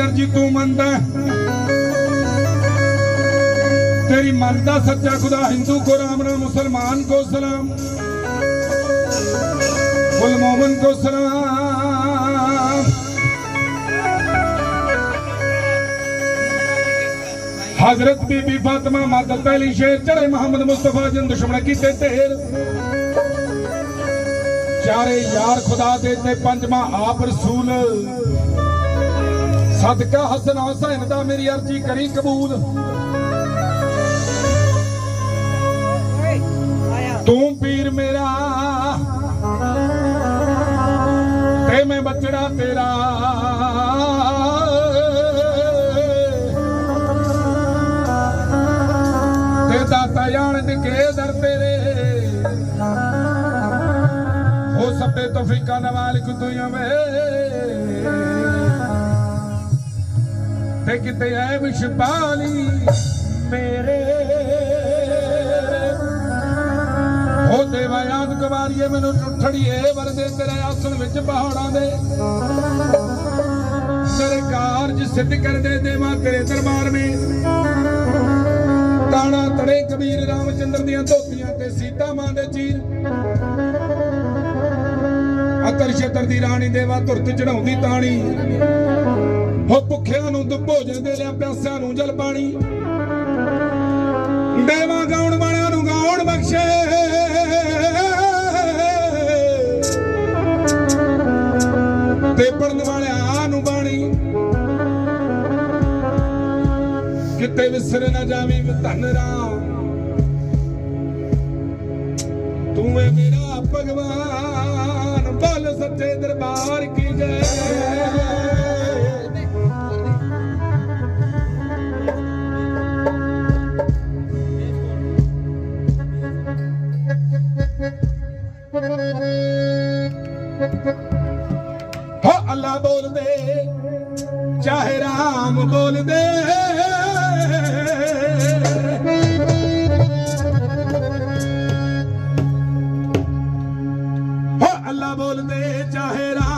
ਅਰਜੀ ਤੂੰ ਮੰਨਦਾ ਤੇਰੀ ਮੰਨਦਾ ਸੱਚਾ ਖੁਦਾ ਹਿੰਦੂ ਕੋ ਰਾਮ ਮੁਸਲਮਾਨ ਕੋ ਸਲਾਮ। ਕੁਲ ਮੋਮਨ ਕੋ ਸਲਾਮ। ਹਜ਼ਰਤ ਬੀਬੀ ਫਾਤਿਮਾ ਮਾਦਲ ਪਹਿਲੀ ਸ਼ੇਰ ਚੜੇ ਮੁਹੰਮਦ ਮੁਸਤਫਾ ਜਨ ਦੁਸ਼ਮਣ ਕੀਤੇ ਤੇਰ ਚਾਰੇ ਯਾਰ ਖੁਦਾ ਦੇ ਤੇ ਪੰਜਵਾਂ ਆਪ ਰਸੂਲ। ਸਦਕਾ ਹਸਨ ਹੁਸੈਨ ਦਾ ਮੇਰੀ ਅਰਜ਼ੀ ਕਰੀ ਕਬੂਲ। ਤੂੰ ਪੀਰ ਮੇਰਾ ਤੇ ਮੈਂ ਬੱਚੜਾ ਤੇਰਾ। ਤੇ ਦਾਤਾ ਜਾਣ ਦੇ ਕੇ ਦਰ ਤੇਰੇ। ਹੋ ਸਭੇ ਤੋਫੀਕਾ ਦਾ ਮਾਲਿਕ ਤੂੰ ਵੇ ਕਿਤੇ ਐ ਵਿਸ਼ਪਾਲੀ ਮੇਰੇ। ਹੋ ਦੇਵਾ, ਯਾਦ ਕੁਵਾਰੀਏ ਮੈਨੂੰ ਟੁੱਟੜੀਏ ਵਰਦੇ ਤੇਰੇ ਆਸਣ ਵਿੱਚ ਪਹਾੜਾਂ ਦੇ। ਤੇਰੇ ਕਾਰਜ ਸਿੱਧ ਕਰਦੇ ਦੇਵਾ ਤੇਰੇ ਦਰਬਾਰ ਮੇ। ਤਾਣਾ ਤੜੇ ਕਬੀਰ ਰਾਮਚੰਦਰ ਦੀਆਂ ਧੋਤੀਆਂ ਤੇ ਸੀਤਾ ਮਾਂ ਦੇ ਚੀਰ। ਅਤਰ ਛਤਰ ਦੀ ਰਾਣੀ ਦੇਵਾ ਧੁਰਤ ਚੜਾਉਂਦੀ ਤਾਣੀ। ਹੋ ਭੁੱਖਿਆਂ ਨੂੰ ਦੁੱਧ ਭੋਜਨ ਦੇ ਲਿਆ ਪਿਆਸਿਆਂ ਨੂੰ ਜਲ ਪਾਣੀ। ਦੇਵਾ ਗਾਉਣ ਵਾਲਿਆਂ ਨੂੰ ਗਾਉਣ ਬਖਸ਼ੇ। ਤੇ ਪੜਨ ਵਾਲਿਆਂ ਨੂੰ ਬਾਣੀ। ਕਿਤੇ ਵਿਸਰ ਨਾ ਜਾਵੀਂ ਵੇ ਧਨ ਰਾਮ। ਤੂੰ ਹੈ ਮੇਰਾ ਭਗਵਾਨ, ਬੋਲ ਸੱਚੇ ਦਰਬਾਰ ਕੀ ਜੈ। ਹੋ ਅੱਲਾ ਬੋਲਦੇ ਚਾਹੇ ਰਾਮ ਬੋਲਦੇ ਹੋ ਅੱਲਾ ਬੋਲਦੇ ਚਾਹੇ ਰਾਮ